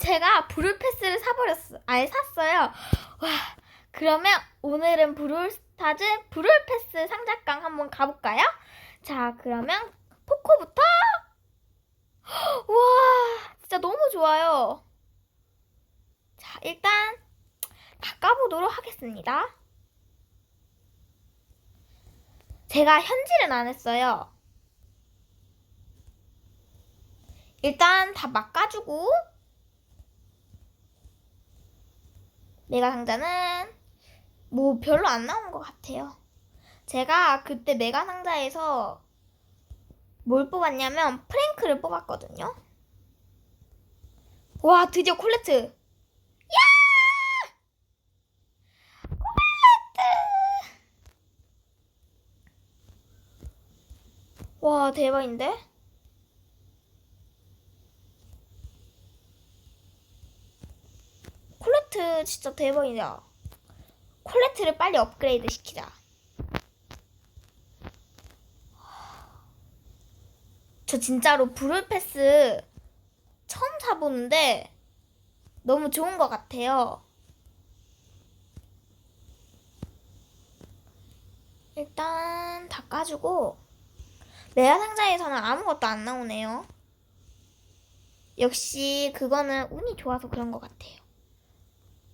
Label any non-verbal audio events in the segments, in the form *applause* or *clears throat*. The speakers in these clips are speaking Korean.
제가 브룰 패스를 사버렸어. 아예 샀어요. 와, 그러면 오늘은 브룰스타즈 브룰 패스 상자깡 한번 가볼까요? 자, 그러면 포코부터. *gasps* 와, 진짜 너무 좋아요. 자, 일단 다 까보도록 하겠습니다. 제가 현질은 안 했어요. 일단 다 막아주고 메가 상자는 뭐 별로 안 나온 것 같아요. 제가 그때 메가 상자에서 뭘 뽑았냐면 프랭크를 뽑았거든요. 와 드디어 콜레트. 야! 콜레트. 와 대박인데? 콜레트 진짜 대박이다. 콜레트를 빨리 업그레이드 시키자. 저 진짜로 브룰 패스 처음 사보는데 너무 좋은 것 같아요. 일단 다 까주고 레아 상자에서는 아무것도 안 나오네요. 역시 그거는 운이 좋아서 그런 것 같아요.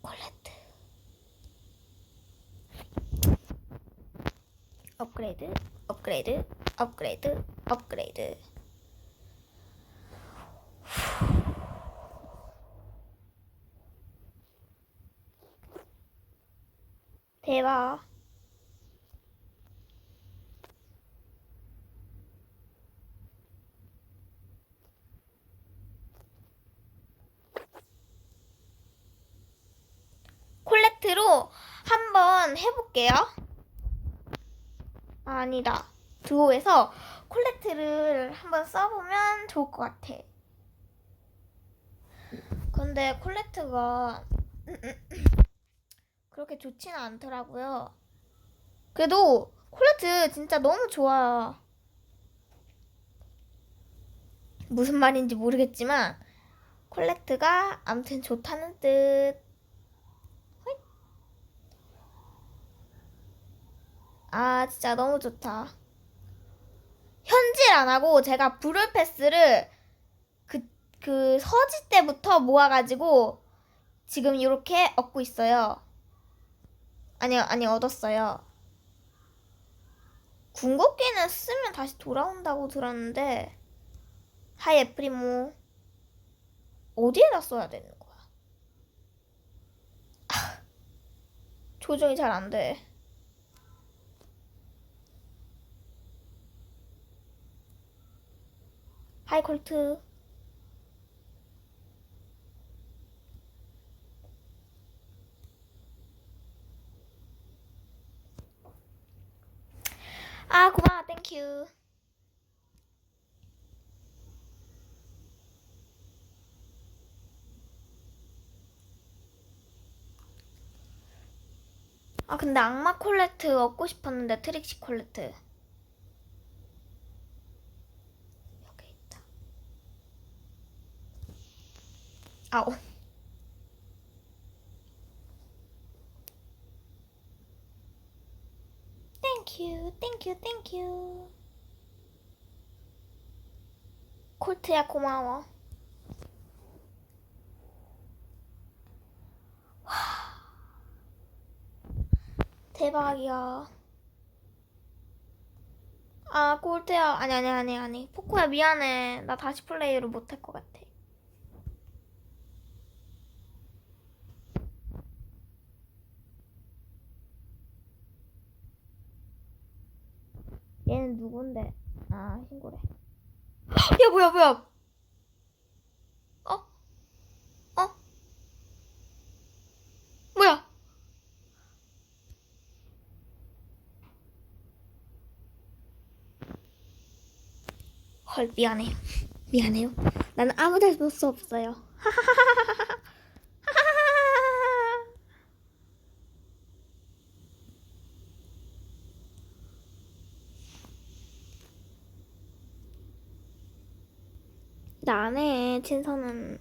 콜레트 업그레이드 업그레이드 업그레이드 업그레이드. 대박 콜렉트로 한번 해볼게요. 아, 아니다. 두오에서 콜렉트를 한번 써보면 좋을 것 같아. 근데 콜렉트가 *laughs* 그렇게 좋지는 않더라고요. 그래도 콜렉트 진짜 너무 좋아요. 무슨 말인지 모르겠지만 콜렉트가 아무튼 좋다는 뜻. 아, 진짜 너무 좋다. 현질 안 하고 제가 브룰 패스를 그, 그 서지 때부터 모아가지고 지금 이렇게 얻고 있어요. 아니요, 아니, 얻었어요. 궁극기는 쓰면 다시 돌아온다고 들었는데, 하이 에프리모. 어디에다 써야 되는 거야? 아, 조정이 잘 안 돼. 하이 콜트. 아 고마워. 땡큐 아 근데 악마 콜레트 얻고 싶었는데 트릭시 콜레트 여기 있다 아오 땡큐 땡큐 땡큐 콜트야 고마워. 와. 대박이야. 아 콜트야 아니 아니 아니 아니. 포코야 미안해. 나 다시 플레이를 못할 것 같아 얘는 누군데? 아, 신고래. *gasps* 야, 뭐야, 뭐야? 어? 어? 뭐야? 헐, 미안해요. 미안해요. 나는 아무 잘못 수 없어요. *laughs* 근데 안 해, 친선은.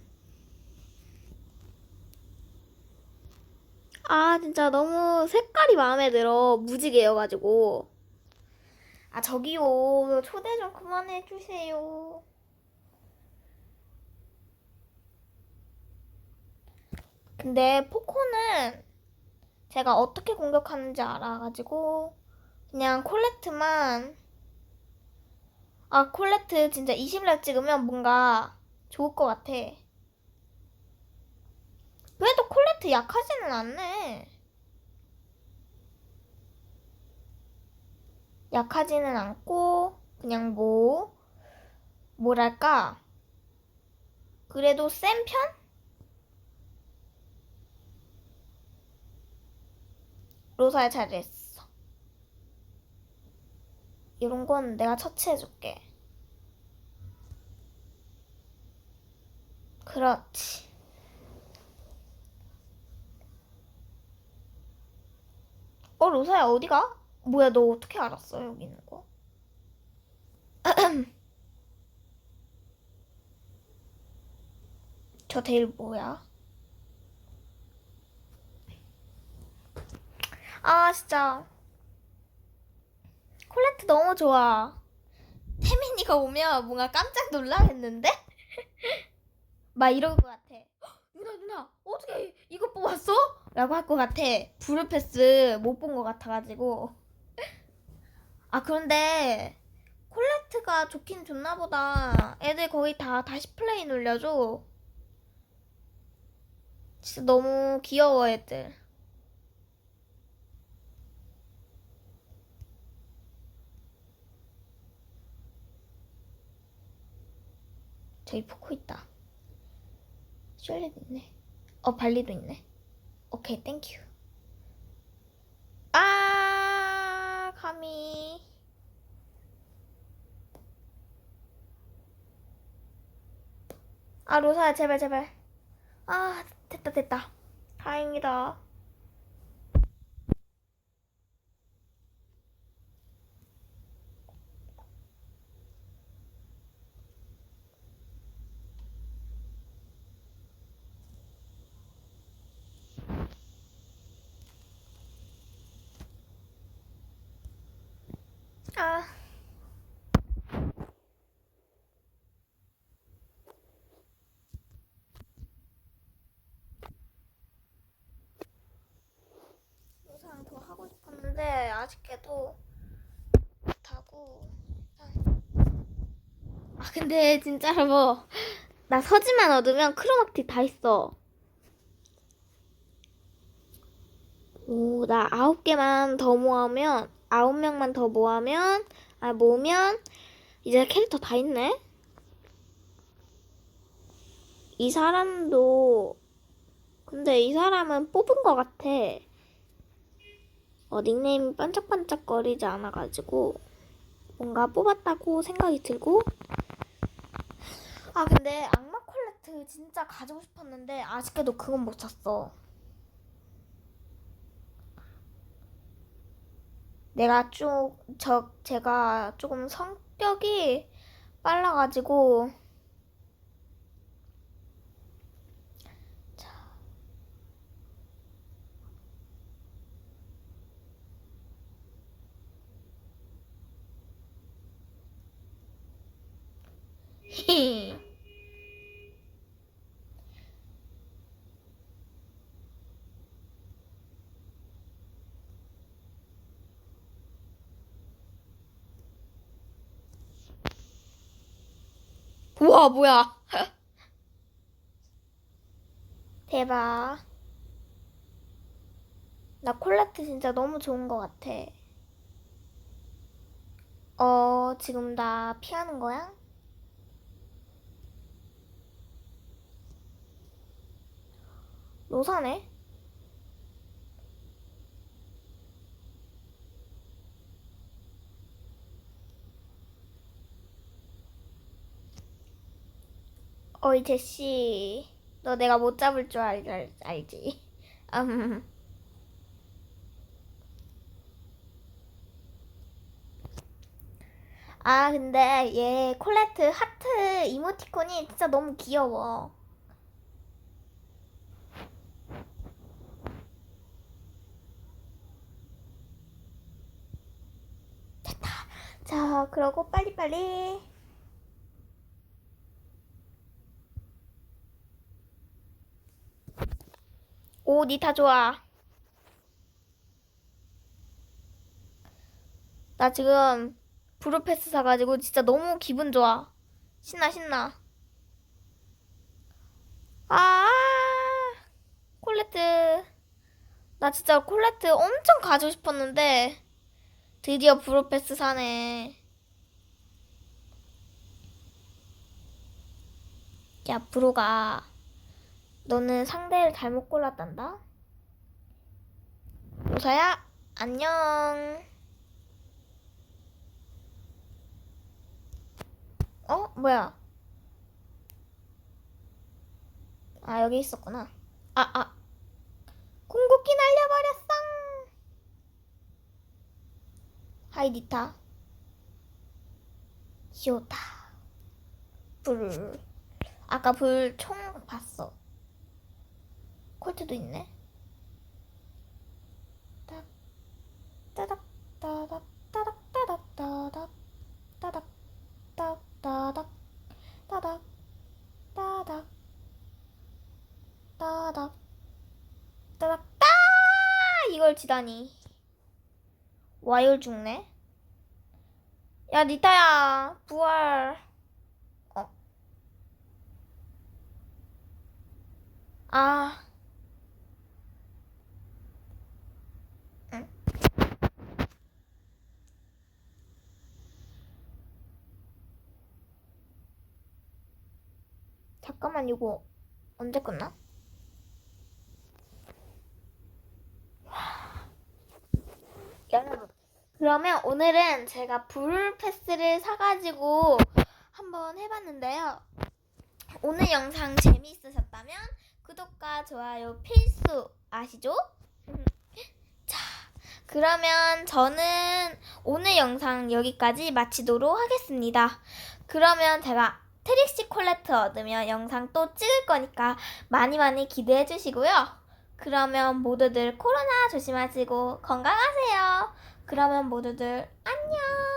아, 진짜 너무 색깔이 마음에 들어. 무지개여가지고. 아, 저기요. 초대 좀 그만해주세요. 근데 포코는 제가 어떻게 공격하는지 알아가지고 그냥 콜렉트만 아 콜레트 진짜 20렙 찍으면 뭔가 좋을 것 같아. 그래도 콜레트 약하지는 않네. 약하지는 않고 그냥 뭐 뭐랄까 그래도 센 편? 로사야 잘했어. 이런 건 내가 처치해줄게. 그렇지. 어, 로사야, 어디가? 뭐야, 너 어떻게 알았어, 여기 있는 거? *clears throat* 저 데일 뭐야? 아, 진짜. 콜레트 너무 좋아. 태민이가 오면 뭔가 깜짝 놀라겠는데? 막 이럴 것 같아. "헉, 누나, 누나, 어떻게 이거 뽑았어? 라고 할 것 같아. 브루패스 못 본 것 같아가지고. *laughs* 아, 그런데 콜레트가 좋긴 좋나 보다. 애들 거의 다 다시 플레이 눌려줘. 진짜 너무 귀여워, 애들. 저기 포코 있다. 슈얼렛 있네. 어, 발리도 있네. 오케이, 땡큐. 아, 감히. 아, 로사야, 제발, 제발. 아, 됐다, 됐다. 다행이다. 아. 영상 더 하고 싶었는데 아쉽게도 못하고 아 근데 진짜로 뭐 나 서지만 얻으면 크로마티 다 있어. 오 나 아홉 개만 더 모으면 아홉 명만 더 모으면 아 모으면 이제 캐릭터 다 있네? 이 사람도 근데 이 사람은 뽑은 것 같아. 어, 닉네임이 반짝반짝거리지 않아가지고 뭔가 뽑았다고 생각이 들고 아 근데 악마 콜레트 진짜 가지고 싶었는데 아쉽게도 그건 못 샀어. 내가 쭉저 제가 조금 성격이 빨라가지고 우와 뭐야. 대박. 나 콜라트 진짜 너무 좋은 것 같아. 어 지금 나 피하는 거야? 로사네 어이 제시 너 내가 못 잡을 줄 알, 알, 알지? 음. 아 근데 얘 콜레트 하트 이모티콘이 진짜 너무 귀여워 됐다 자 그러고 빨리빨리 오, 니타 좋아. 나 지금 브루패스 사가지고 진짜 너무 기분 좋아. 신나, 신나. 아, 콜레트. 나 진짜 콜레트 엄청 가지고 싶었는데, 드디어 브루패스 사네. 야, 브로가, 너는 상대를 잘못 골랐단다? 요사야, 안녕. 어? 뭐야? 아, 여기 있었구나. 아, 아. 궁극기 날려버렸어! 하이, 니타. 히오타. 불. 아까 불 총 봤어. 콜트도 있네. 딱, 따닥, 따닥, 따닥, 따닥, 따닥, 따닥, 따닥, 따닥, 따닥, 따닥, 따닥, 따닥, 따! 이걸 지다니. 와이올 죽네. 야, 니타야, 부활. 어. 아. 잠깐만, 이거 언제 끝나? 여러분, 그러면 오늘은 제가 불 패스를 사가지고 한번 해봤는데요. 오늘 영상 재미있으셨다면 구독과 좋아요 필수 아시죠? 자, 그러면 저는 오늘 영상 여기까지 마치도록 하겠습니다. 그러면 제가 트릭시 콜레트 얻으면 영상 또 찍을 거니까 많이 많이 기대해 주시고요. 그러면 모두들 코로나 조심하시고 건강하세요. 그러면 모두들 안녕!